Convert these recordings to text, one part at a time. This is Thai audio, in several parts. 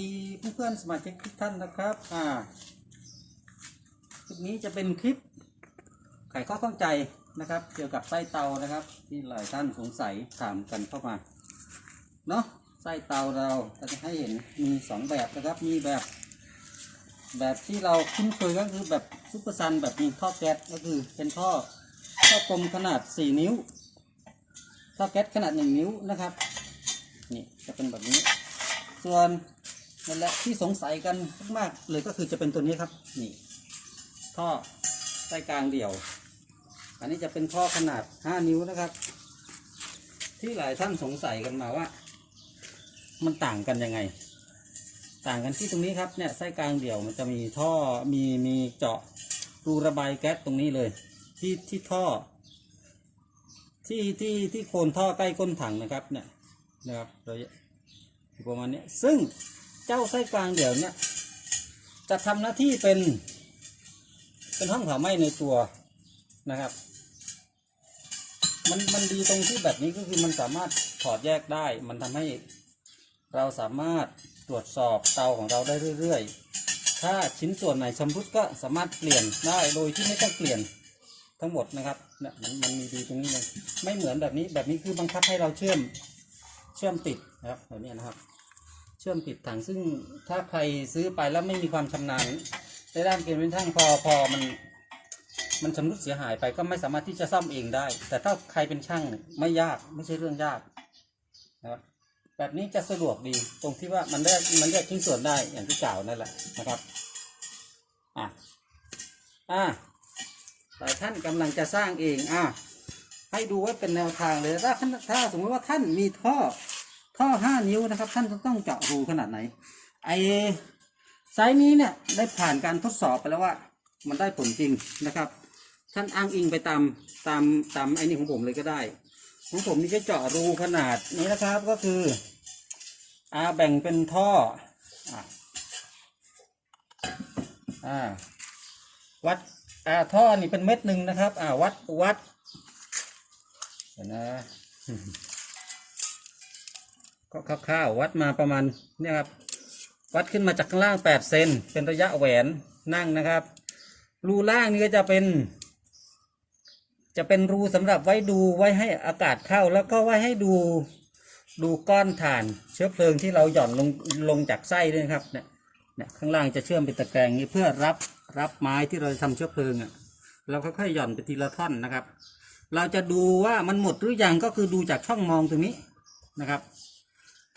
ดีเพื่อนๆสมาชิกทุกท่านนะครับ อ่า คลิปนี้จะเป็นคลิปไขข้อข้องใจนะครับ เกี่ยวกับไส้เตานะครับ ที่หลายท่านสงสัยถามกันเข้ามา เนาะไส้เตาเราจะให้เห็นมีสองแบบนะครับ มีแบบ แบบที่เราคุ้นเคยก็คือแบบซุปเปอร์ซันแบบมีท่อแก๊สก็คือเป็นท่อท่อกลมขนาด 4 นิ้วท่อแก๊สขนาด 1 นิ้วนะครับ นี่จะเป็นแบบนี้ ส่วน นั่นแหละที่สงสัยกันมากๆเลยก็คือจะเป็นตัวนี้ครับ นี่ ท่อใต้กลางเดี่ยว อันนี้จะเป็นท่อขนาด 5 นิ้วนะครับ ที่หลายท่านสงสัยกันมาว่า มันต่างกันยังไง ต่างกันที่ตรงนี้ครับเนี่ยไส้กลางเดี่ยวมันจะมีท่อมีมีเจาะรูระบายแก๊สตรงนี้เลย ที่ที่ท่อ ที่ที่ที่โคนท่อใกล้ก้นถังนะครับ เนี่ยนะครับโดยประมาณเนี้ยซึ่ง เจ้าไส้กลางเดี่ยวเนี่ยจะทำหน้าที่เป็น เป็นห้องเผาไหม้ในตัวนะครับ มันมันดีตรงที่แบบนี้ก็คือมันสามารถถอดแยกได้ มันทำให้เราสามารถตรวจสอบเตาของเราได้เรื่อย ๆ ถ้าชิ้นส่วนไหนชำรุดก็สามารถเปลี่ยนได้โดยที่ไม่ต้องเปลี่ยนทั้งหมดนะครับเนี่ยมันมันมีดีตรงนี้เลยไม่เหมือนแบบนี้แบบนี้คือบังคับให้เราเชื่อมเชื่อมติดนะครับแบบนี้นะครับ เชื่อมติดถังซึ่งถ้าใครซื้อไปแล้วไม่มีความชำนาญในด้านเกณฑ์เป็นช่างพอพอมัน มันชำรุดเสียหายไปก็ไม่สามารถที่จะซ่อมเองได้ แต่ถ้าใครเป็นช่างไม่ยากไม่ใช่เรื่องยากนะครับแบบนี้จะสะดวกดีตรงที่ว่ามันได้มันแยกชิ้นส่วนได้อย่างที่กล่าวนั่นแหละนะครับอะอะหลายท่านกำลังจะสร้างเองอะให้ดูไว้เป็นแนวทางเลยถ้าท่านถ้าสมมติว่าท่านมีท่อ ท่อห้านิ้วนะครับ ท่านจะต้องเจาะรูขนาดไหน ไอไซส์นี้เนี่ยได้ผ่านการทดสอบไปแล้วว่า มันได้ผลจริงนะครับ ท่านอ้างอิงไปตามตามตามไอ้นี่ของผมเลยก็ได้ ของผมนี่จะเจาะรูขนาดนี้นะครับก็คืออ่าแบ่งเป็นท่ออ่าวัดอ่าท่อนี่เป็นเม็ดหนึ่งนะครับ อ่าวัดวัดเดี๋ยวนะ ก็คร่าวๆวัดมาประมาณเนี่ยครับ วัดขึ้นมาจากข้างล่าง8เซนเป็นระยะแหวนนั่งนะครับ รูล่างนี่ก็จะเป็น จะเป็นรูสำหรับไว้ดูไว้ให้อากาศเข้า แล้วก็ไว้ให้ดูดูก้อนถ่าน เชื้อเพลิงที่เราหย่อนลงลงจากไส้ด้วยครับเนี่ยเนี่ยข้างล่างจะเชื่อมเป็นตะแกรงนี้เพื่อรับรับไม้ที่เราจะทำเชื้อเพลิงอะเราค่อยๆหย่อนไปทีละท่อนนะครับ เราจะดูว่ามันหมดหรือยังก็คือดูจากช่องมองตรงนี้นะครับ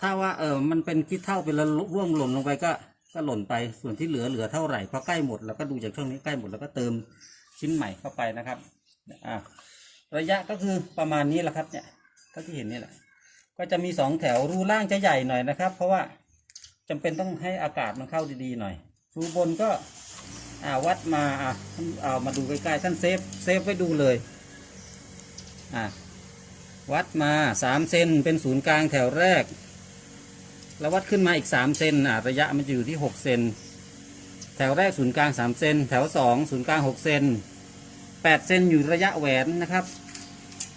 ถ้าว่าเออมันเป็นคิดเท่าเป็นแล้วร่วงหล่นลงไปก็ก็หล่นไปส่วนที่เหลือเหลือเท่าไหร่พอใกล้หมดเราก็ดูจากช่องนี้ใกล้หมดแล้วก็เติมชิ้นใหม่เข้าไปนะครับอ่าระยะก็คือประมาณนี้แหละครับเนี่ยเท่าที่เห็นนี่แหละ ก็จะมีสองแถวรูล่างจะใหญ่หน่อยนะครับ เพราะว่าจำเป็นต้องให้อากาศมันเข้าดีๆหน่อย รูบนก็อ่าวัดมาอ่าเอามาดูใกล้ๆท่านเซฟเซฟไว้ดูเลยอ่าวัดมาสามเซนเป็นศูนย์กลางแถวแรก แล้ววัดขึ้นมาอีก3เซนอะระยะมันจะอยู่ที่6เซนแถวแรกศูนย์กลาง3เซนแถว2ศูนย์กลาง6เซน8เซนอยู่ระยะแหวนนะครับ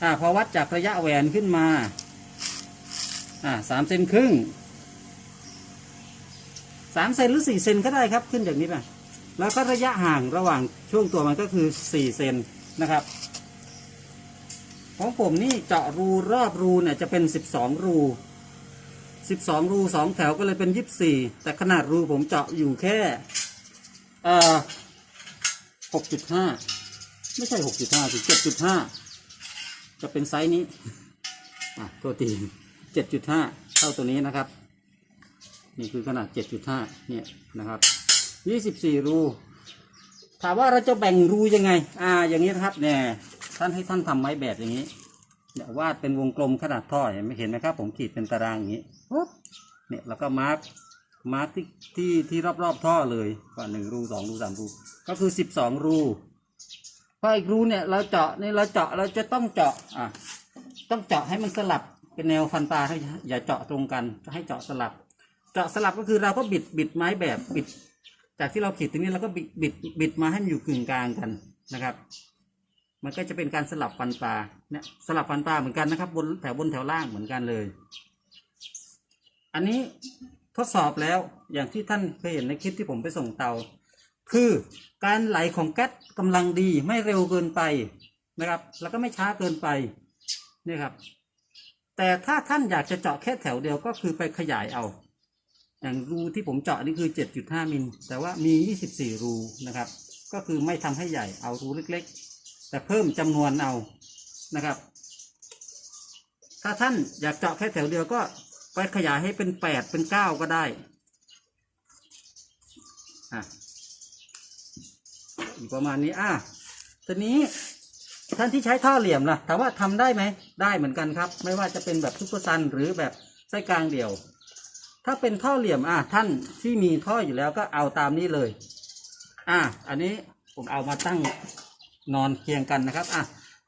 อ่าพอวัดจากระยะแหวนขึ้นมาอ่าสามเซนครึ่งสามเซนหรือสี่เซนก็ได้ครับขึ้นจากนี้ไปแล้วก็ระยะห่างระหว่างช่วงตัวมันก็คือสี่เซนนะครับ ของผมนี่เจาะรูรอบรูเนี่ยจะเป็นสิบสองรู สิบสองรูสองแถวก็เลยเป็นยี่สิบสี่แต่ขนาดรูผมเจาะอยู่แค่เอ่อหกจุดห้าไม่ใช่หกจุดห้าสิเจ็ดจุดห้าจะเป็นไซส์นี้ อะตัวตีเจ็ดจุดห้าเท่าตัวนี้นะครับ นี่คือขนาดเจ็ดจุดห้าเนี่ยนะครับยี่สิบสี่รูถามว่าเราจะแบ่งรูยังไง อ่า อย่างนี้นะครับ เนี่ย ท่านให้ท่านทำไม้แบบอย่างนี้ เนี่ยวาดเป็นวงกลมขนาดท่อเห็นไหมเห็นไหมครับ ผมขีดเป็นตารางอย่างนี้ปุ๊บเนี่ยแล้วก็มาร์กมาร์กที่ที่ที่รอบรอบๆท่อเลยว่าหนึ่งรูสองรูสามรู ก็คือสิบสองรูพออีกรูเนี่ยเราเจาะนี่เราเจาะเราจะต้องเจาะอะต้องเจาะให้มันสลับเป็นแนวฟันปลาให้อย่าเจาะตรงกันให้เจาะสลับ เจาะสลับก็คือเราก็บิดบิดไม้แบบบิด จากที่เราขีดตรงนี้เราก็บิดบิดบิดมาให้มันอยู่กึ่งกลางกันนะครับ มันก็จะเป็นการสลับฟันปลาเนี่ยสลับฟันปลาเหมือนกันนะครับ บนแถวบนแถวล่างเหมือนกันเลย อันนี้ทดสอบแล้วอย่างที่ท่านเคยเห็นในคลิปที่ผมไปส่งเตา คือการไหลของแก๊สกำลังดีไม่เร็วเกินไปนะครับ แล้วก็ไม่ช้าเกินไปนี่ครับ แต่ถ้าท่านอยากจะเจาะแค่แถวเดียวก็คือไปขยายเอา อย่างรูที่ผมเจาะนี่คือ 7.5มิลแต่ว่ามี 24 รูนะครับ ก็คือไม่ทำให้ใหญ่เอารูเล็กๆ แต่เพิ่มจำนวนเอานะครับ ถ้าท่านอยากเจาะแค่แถวเดียวก็ไปขยายให้เป็น8เป็น9ก็ได้อะประมาณนี้อะทีนี้ท่านที่ใช้ท่อเหลี่ยมล่ะถามว่าทำได้ไหมได้เหมือนกันครับ ไม่ว่าจะเป็นแบบซุปเปอร์ซันหรือแบบไส้กลางเดี่ยว ถ้าเป็นท่อเหลี่ยมอะท่านที่มีท่ออยู่แล้วก็เอาตามนี้เลย อะอันนี้ผมเอามาตั้ง นอนเคียงกันนะครับอะ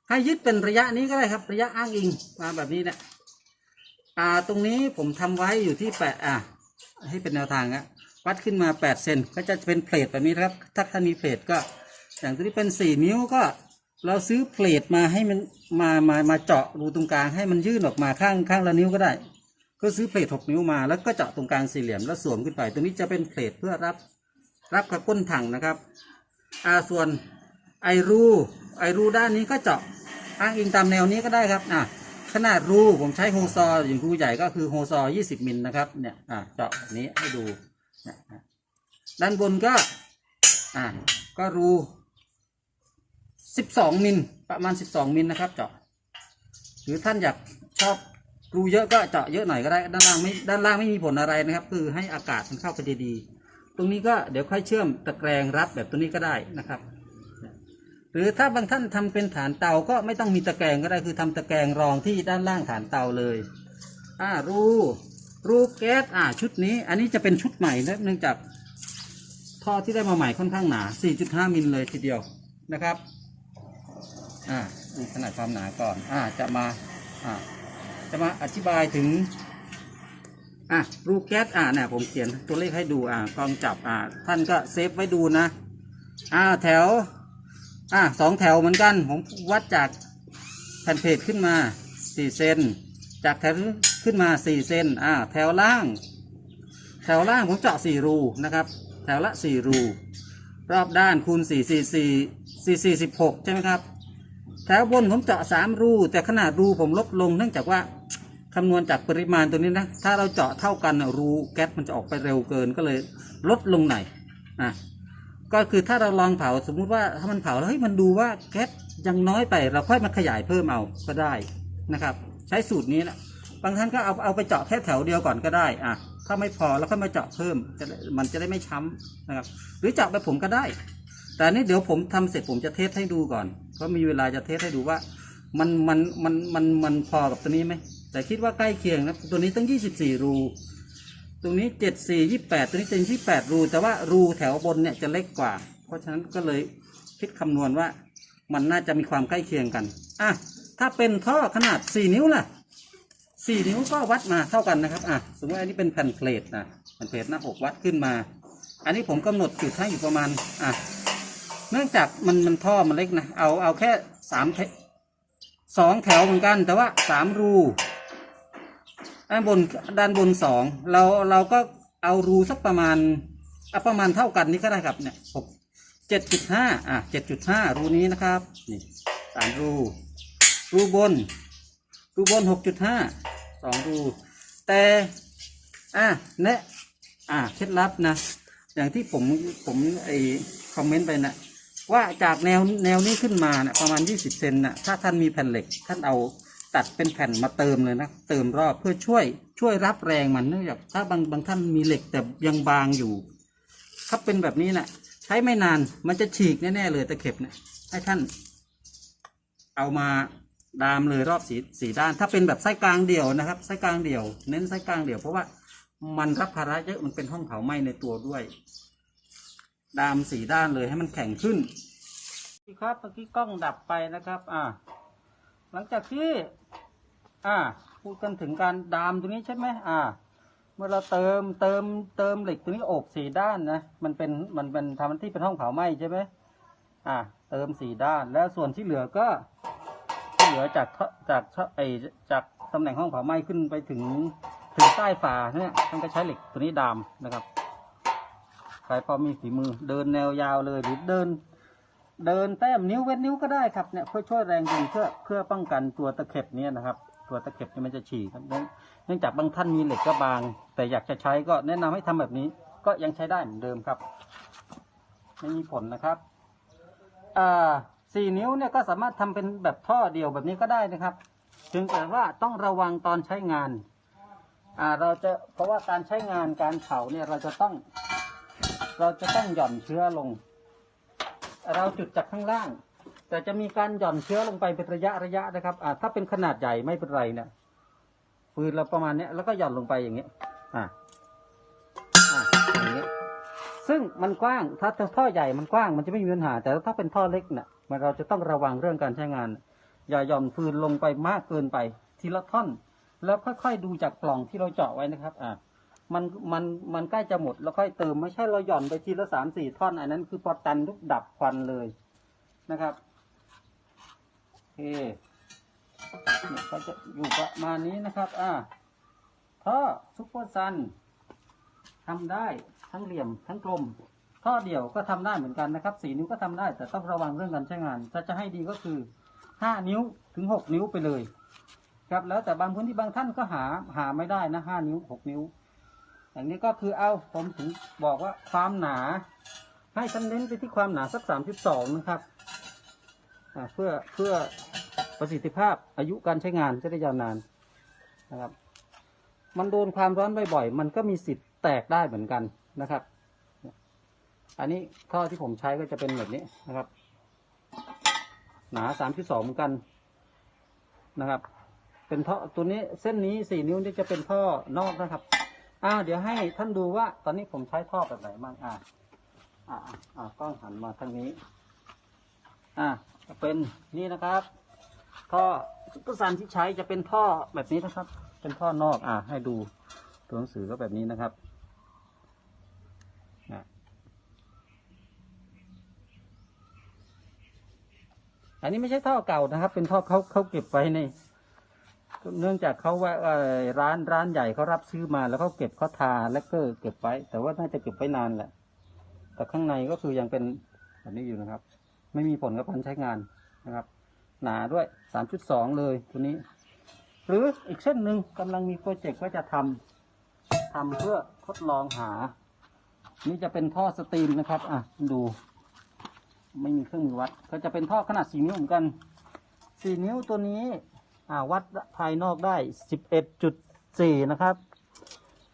ให้ยึดเป็นระยะนี้ก็ได้ครับ ระยะอ้างอิงมาแบบนี้เนี่ยอ่าตรงนี้ผมทำไว้อยู่ที่แปดอะให้เป็นแนวทางอะวัดขึ้นมาแปดเซนก็จะเป็นเพลทแบบนี้นะครับ ถ้าท่านมีเพลทก็ อย่างตัวนี้เป็นสี่นิ้วก็ เราซื้อเพลทมาให้มันมามามาเจาะรูตรงกลางให้มันยื่นออกมาข้างข้างละนิ้วก็ได้ ก็ซื้อเพลทหกนิ้วมาแล้วก็เจาะตรงกลางสี่เหลี่ยมแล้วสวมขึ้นไป ตรงนี้จะเป็นเพลทเพื่อรับ รับกับก้นถังนะครับอ่าส่วน ไอรูไอรูด้านนี้ก็เจาะอ้างอิงตามแนวนี้ก็ได้ครับอะขนาดรูผมใช้โฮซออย่างรูใหญ่ก็คือโฮซอ20มิลนะครับเนี่ยอะเจาะแบบนี้ให้ดูด้านบนก็อะก็รู12มิลประมาณ 12มิลนะครับ เจาะ หรือท่านอยากชอบรูเยอะก็เจาะเยอะหน่อยก็ได้ ด้านล่างไม่ด้านล่างไม่มีผลอะไรนะครับ คือให้อากาศมันเข้าไปดีๆ ตรงนี้ก็เดี๋ยวค่อยเชื่อมตะแกรงรับแบบตัวนี้ก็ได้นะครับ รือถ้าบางท่านทำเป็นฐานเตาก็ไม่ต้องมีตะแกรงก็ได้คือทำตะแกรงรองที่ด้านล่างฐานเตาเลยอ่ารูรูแก๊สอ่าชุดนี้ อันนี้จะเป็นชุดใหม่นะเนื่องจากท่อที่ได้มาใหม่ค่อนข้างหนา 4.5 มิลเลยทีเดียวนะครับอ่าดูขนาดความหนาก่อนอ่าจะมาอ่าจะมาอธิบายถึงอะรูแก๊สอ่าเนี่ยผมเขียนตัวเลขให้ดูอ่ากล้องจับอ่าท่านก็เซฟไว้ดูนะอ่าแถว อ่าสองแถวเหมือนกัน ผมวัดจากแผ่นเพจขึ้นมาสี่เซนจากแถวขึ้นมาสี่เซนอ่าแถวล่าง แถวล่างผมเจาะสี่รูนะครับ แถวละสี่รู รอบด้านคูณสี่สี่สี่สี่สี่สิบหกใช่ไหมครับ แถวบนผมเจาะสามรู แต่ขนาดรูผมลดลงเนื่องจากว่าคำนวณจากปริมาณตัวนี้นะ ถ้าเราเจาะเท่ากันรูแก๊สมันจะออกไปเร็วเกินก็เลยลดลงหน่อยอะ ก็คือถ้าเราลองเผาสมมุติว่าถ้ามันเผาแล้วเฮ้ยมันดูว่าแก๊สยังน้อยไปเราค่อยมาขยายเพิ่มเอาก็ได้นะครับ ใช้สูตรนี้นะบางท่านก็เอาเอาไปเจาะแค่แถวเดียวก่อนก็ได้อะถ้าไม่พอแล้วค่อยมาเจาะเพิ่มจะมันจะได้ไม่ช้ำนะครับ หรือเจาะแบบผมก็ได้ แต่นี้เดี๋ยวผมทำเสร็จผมจะเทสให้ดูก่อนเพราะมีเวลาจะเทสให้ดูว่า มันมันมันมันมันพอกับตัวนี้ไหมแต่คิดว่าใกล้เคียงนะตัวนี้ตั้ง 24 รู รงนี้74 28ตัวนี้เป็น28รู แต่ว่ารูแถวบนเนี่ยจะเล็กกว่า เพราะฉะนั้นก็เลยคิดคำนวณว่ามันน่าจะมีความใกล้เคียงกัน อะ ถ้าเป็นท่อขนาด4นิ้วล่ะ4นิ้วก็วัดมาเท่ากันนะครับ อะ สมมติอันนี้เป็นแผ่นเพลทนะแผ่นเพลทหน้าอกวัดขึ้นมา อันนี้ผมกำหนดจุดให้อยู่ประมาณ อะ เนื่องจากมันมันท่อมันเล็กนะ เอาเอาแค่สามสองแถวเหมือนกัน แต่ว่าสามรู ด้านบนด้านบนสองเราเราก็เอารูสักประมาณเอาประมาณเท่ากันนี้ก็ได้ครับเนี่ยหกเจ็ดจุดห้าอะเจ็ดจุดห้ารูนี้นะครับนี่สามรู รูบน รูบนหกจุดห้าสองรู แต่อะแนะอะเคล็ดลับนะ อย่างที่ผมผมไอคอมเมนต์ไปนะว่าจากแนวแนวนี้ขึ้นมานะประมาณ20เซนนะถ้าท่านมีแผ่นเหล็กท่านเอา ตัดเป็นแผ่นมาเติมเลยนะเติมรอบเพื่อช่วยช่วยรับแรงมันเนื่องจากถ้าบางบางท่านมีเหล็กแต่ยังบางอยู่ ถ้าเป็นแบบนี้นะใช้ไม่นานมันจะฉีกแน่ๆเลยตะเข็บเนะให้ท่าน เอามาดามเลยรอบสีสีด้าน ถ้าเป็นแบบไส้กลางเดี่ยวนะครับไส้กลางเดี่ยว เน้นไส้กลางเดี่ยวเพราะว่ามันรับภาระเยอะมันเป็นห้องเผาไหม้ในตัวด้วย ดามสีด้านเลยให้มันแข็งขึ้นครับเมื่อกี้กล้องดับไปนะครับ อ่า หลังจากที่ อ่า พูดกันถึงการดามตรงนี้ใช่ไหมอ่า เมื่อเราเติมเติมเติมเหล็กตรงนี้อบสีด้านนะมันเป็นมันเป็นทำที่เป็นห้องเผาไหม้ใช่ไหมอ่า เติมสีด้าน แล้วส่วนที่เหลือก็ที่เหลือจากจากไอจากตำแหน่งห้องเผาไหม้ขึ้นไปถึงถึงใต้ฝาเนี่ยท่านก็ใช้เหล็กตัวนี้ดามนะครับใครพอมีฝีมือเดินแนวยาวเลยหรือเดิน เดินแต้มนิ้วเว้นนิ้วก็ได้ครับเนี่ยเพื่อช่วยแรงดึงเพื่อเพื่อป้องกันตัวตะเข็บเนี่ยนะครับ ตัวตะเข็บเนี่ยมันจะฉีกครับเนื่องเนื่องจากบางท่านมีเหล็กก็บาง แต่อยากจะใช้ก็แนะนำให้ทำแบบนี้ ก็ยังใช้ได้เหมือนเดิมครับไม่มีผลนะครับอ่าสี่นิ้วเนี่ยก็สามารถทำเป็นแบบท่อเดียวแบบนี้ก็ได้นะครับถึงแต่ว่าต้องระวังตอนใช้งานอ่าเราจะเพราะว่าการใช้งานการเผาเนี่ยเราจะต้อง เราจะต้องหย่อนเชื้อลง เราจุดจากข้างล่าง แต่จะมีการหย่อนเชื้อลงไปเป็นระยะระยะนะครับอถ้าเป็นขนาดใหญ่ไม่เป็นไรเนี่ยปืนเราประมาณเนี้ยแล้วก็หย่อนลงไปอย่างเงี้ยอ่าอ่าอย่างเงี้ยซึ่งมันกว้างถ้าท่อใหญ่มันกว้างมันจะไม่มีปัญหา แต่ถ้าเป็นท่อเล็กเนี่ยมันเราจะต้องระวังเรื่องการใช้งาน อย่าหย่อนฟืนลงไปมากเกินไป ทีละท่อน แล้วค่อยๆดูจากปล่องที่เราเจาะไว้นะครับ อ่า มันมันมันใกล้จะหมดแล้วค่อยเติมไม่ใช่เราหย่อนไปทีละสามสี่ท่อน อันนั้นคือพอตันทุกดับควันเลยนะครับโอเคเนี่ยก็จะอยู่ประมาณนี้นะครับ อ่าท่อซุปเปอร์ซันทำได้ทั้งเหลี่ยมทั้งกลมท่อเดี่ยวก็ทำได้เหมือนกันนะครับสี่นิ้วก็ทำได้ แต่ต้องระวังเรื่องการใช้งานถ้าจะให้ดีก็คือห้านิ้วถึงหกนิ้วไปเลย ครับแล้วแต่บางพื้นที่บางท่านก็หาหาไม่ได้นะห้านิ้วหกนิ้ว อย่างนี้ก็คือเอาผมถึงบอกว่าความหนา ให้ท่านเน้นไปที่ความหนาสักสามสิบสองนะครับเพื่อเพื่อประสิทธิภาพอายุการใช้งานจะได้ยาวนานนะครับ มันโดนความร้อนบ่อยๆ มันก็มีสิทธิ์แตกได้เหมือนกันนะครับ อันนี้ท่อที่ผมใช้ก็จะเป็นแบบนี้นะครับ หนาสามสิบสองเหมือนกันนะครับ เป็นท่อตัวนี้เส้นนี้สี่นิ้วนี่จะเป็นท่อนอกนะครับ อ่าเดี๋ยวให้ท่านดูว่า ตอนนี้ผมใช้ท่อแบบไหนบ้างอ่าอ่าอ่ากล้องหันมาทางนี้ อ่าเป็นนี่นะครับ ท่อซุปเปอร์ซันที่ใช้จะเป็นท่อแบบนี้นะครับ เป็นท่อนอกอ่า ให้ดูตัวหนังสือก็แบบนี้นะครับอันนี้ไม่ใช่ท่อเก่านะครับ เป็นท่อเขาเขาเก็บไว้ใน เนื่องจากเขาว่าร้านร้านใหญ่เขารับซื้อมาแล้วเขาเก็บเขาทาและก็เก็บไว้ แต่ว่าน่าจะเก็บไว้นานแหละ แต่ข้างในก็คือยังเป็นแบบนี้อยู่นะครับ ไม่มีผลกับการใช้งานนะครับ หนาด้วยสามจุดสองเลยตัวนี้ หรืออีกเส้นหนึ่งกำลังมีโปรเจกต์ว่าจะทำทำเพื่อทดลองหา นี่จะเป็นท่อสตรีมนะครับ อะดู ไม่มีเครื่องมือวัด ก็จะเป็นท่อขนาดสี่นิ้วเหมือนกันสี่นิ้วตัวนี้ วัดภายนอกได้สิบเอ็ดจุดสี่นะครับ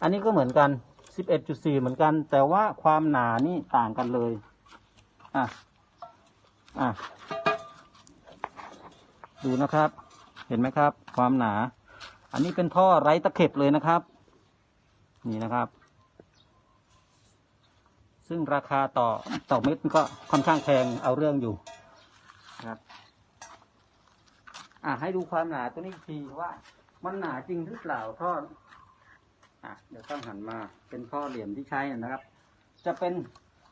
อันนี้ก็เหมือนกันสิบเอ็ดจุดสี่เหมือนกัน แต่ว่าความหนานี่ต่างกันเลย อะ อะ ดูนะครับ เห็นไหมครับ ความหนา อันนี้เป็นท่อไร้ตะเข็บเลยนะครับ นี่นะครับ ซึ่งราคาต่อต่อเม็ดก็ค่อนข้างแพงเอาเรื่องอยู่นะครับ อะให้ดูความหนาตัวนี้อีกทีว่า มันหนาจริงหรือเปล่าท่ออะเดี๋ยวต้องหันมาเป็นท่อเหลี่ยมที่ใช้นะครับ จะเป็น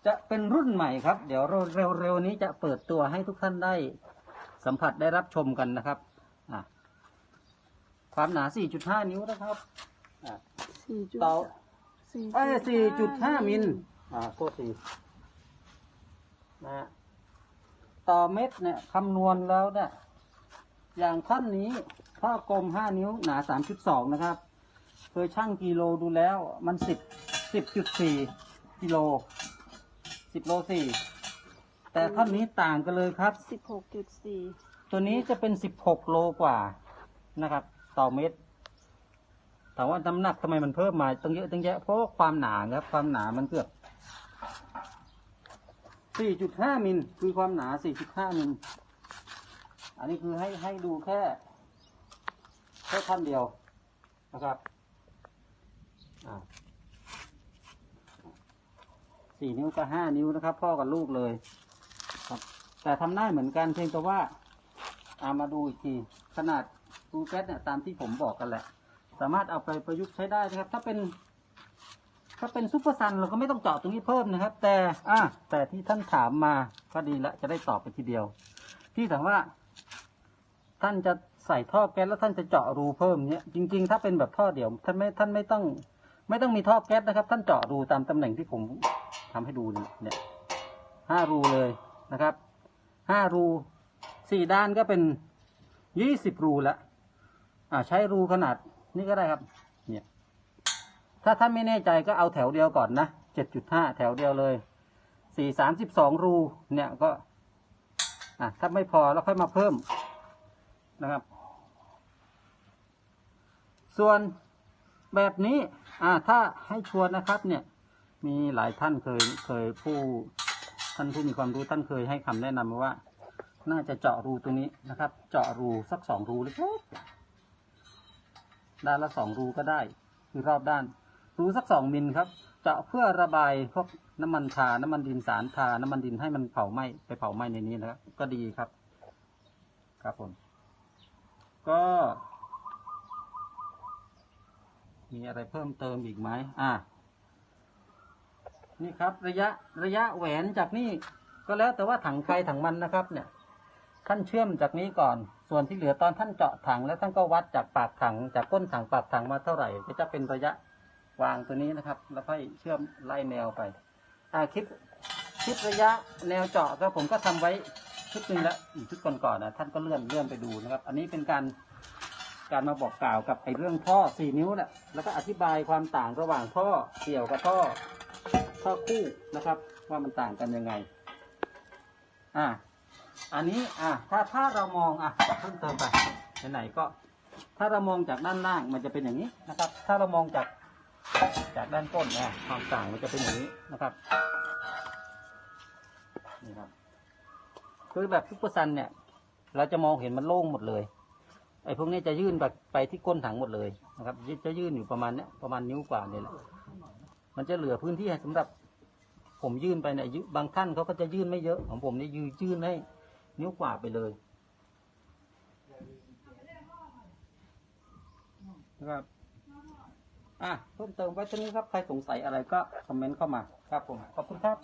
จะเป็นรุ่นใหม่ครับ เดี๋ยวเร็วๆนี้จะเปิดตัวให้ทุกท่านได้สัมผัสได้รับชมกันนะครับอะความหนา 4.5 นิ้วนะครับอะสี่จุดต่อสี่เอ้ย4.5 มิลอ่าโทษทีนะฮะต่อเม็ดเนี่ยคำนวณแล้วเนี่ย อย่างท่อนนี้ท่อกลม5นิ้วหนา3.2นะครับ เคยช่างกิโลดูแล้วมัน10 10.4กิโล10โล4แต่ท่อนนี้ต่างกันเลยครับ สิบหกจุดสี่ตัวนี้จะเป็น16โลกว่านะครับ ต่อเม็ดถามว่าน้ำหนักทำไมมันเพิ่มมาตั้งเยอะตั้งแยะเพราะว่าความหนาครับ ความหนามันเกือบ4.5มิลคือความหนา4.5มิล อันนี้คือให้ให้ดูแค่แค่ท่อนเดียวนะครับอ่าสี่นิ้วกับห้านิ้วนะครับ พ่อกับลูกเลยครับ แต่ทำได้เหมือนกันเพียงแต่ว่าเอามาดูอีกทีขนาดตูแก๊สเนี่ยตามที่ผมบอกกันแหละ สามารถเอาไปประยุกต์ใช้ได้นะครับ ถ้าเป็น ถ้าเป็นซุปเปอร์ซันเราก็ไม่ต้องเจาะตรงนี้เพิ่มนะครับ แต่อ่าแต่ที่ท่านถามมาก็ดีละจะได้ตอบไปทีเดียว ที่ถามว่า ท่านจะใส่ท่อแก๊สแล้วท่านจะเจาะรูเพิ่มเนี้ยจริง ๆ ถ้าเป็นแบบท่อเดี่ยวท่านไม่ท่านไม่ต้อง ไม่ต้องมีท่อแก๊สนะครับ ท่านเจาะรูตามตำแหน่งที่ผมทำให้ดูนี่เนี่ยห้ารูเลยนะครับห้ารูสี่ด้านก็เป็นยี่สิบรูล้วอ่าใช้รูขนาดนี้ก็ได้ครับ เนี่ย ถ้าท่านไม่แน่ใจก็เอาแถวเดียวก่อนนะเจ็ดจุดห้าแถวเดียวเลยสี่สามสิบสองรูเนี่ยก็อะถ้าไม่พอแล้วค่อยมาเพิ่ม นะครับ ส่วนแบบนี้อ่าถ้าให้ชวนนะครับเนี่ย มีหลายท่านเคยเคยผู้ท่านผู้มีความรู้ท่านเคยให้คำแนะนำมาว่า น่าจะเจาะรูตรงนี้นะครับ เจาะรูสักสองรูเล็กๆด้านละสองรูก็ได้ คือรอบด้าน รูสักสองมิลครับ เจาะเพื่อระบายพวกน้ำมันทาน้ำมันดินสารทาน้ำมันดินให้มันเผาไหม้ไปเผาไหม้ในนี้นะครับก็ดีครับ ครับผม ก็ มีอะไรเพิ่มเติมอีกไหมอ่านี่ครับ ระยะระยะแหวนจากนี่ก็แล้วแต่ว่าถังใครถังมันนะครับ เนี่ย ท่านเชื่อมจากนี้ก่อน ส่วนที่เหลือตอนท่านเจาะถังแล้วท่านก็วัดจากปากถัง จากก้นถังปากถังมาเท่าไหร่ ก็จะเป็นระยะวางตัวนี้นะครับ แล้วค่อยเชื่อมไล่แนวไป อ่าคลิปคลิประยะแนวเจาะก็ผมก็ทำไว้ ชุดหนึงแล้วอีกชุดก่อนๆนะท่านก็เลื่อนเลื่อนไปดูนะครับ อันนี้เป็นการการมาบอกกล่าวกับไอ้เรื่องท่อสี่นิ้วแหละแล้วก็อธิบายความต่างระหว่างท่อเกี่ยวกับท่อท่อคู่นะครับ ว่ามันต่างกันยังไง อ่า อันนี้อ่าถ้าถ้าเรามองอะเพิ่มเติมไปไหนๆก็ ถ้าเรามองจากด้านล่างมันจะเป็นอย่างนี้นะครับ ถ้าเรามองจากจากด้านก้นนะความต่างมันจะเป็นอย่างนี้นะครับ นี่ครับ คือแบบซุปเปอร์ซันเนี่ย เราจะมองเห็นมันโล่งหมดเลย ไอ้พวกนี้จะยื่นแบบไปที่ก้นถังหมดเลยนะครับ จะยื่นอยู่ประมาณเนี้ยประมาณนิ้วกว่าเนี่ยแหละ มันจะเหลือพื้นที่ให้สำหรับ ผมยื่นไปเนี่ยยื่นบางท่านเขาก็จะยื่นไม่เยอะ ของผมนี่ยืนยื่นให้นิ้วกว่าไปเลยนะครับอะเพิ่มเติมไว้เท่านี้ครับ ใครสงสัยอะไรก็คอมเมนต์เข้ามาครับผม ขอบคุณครับ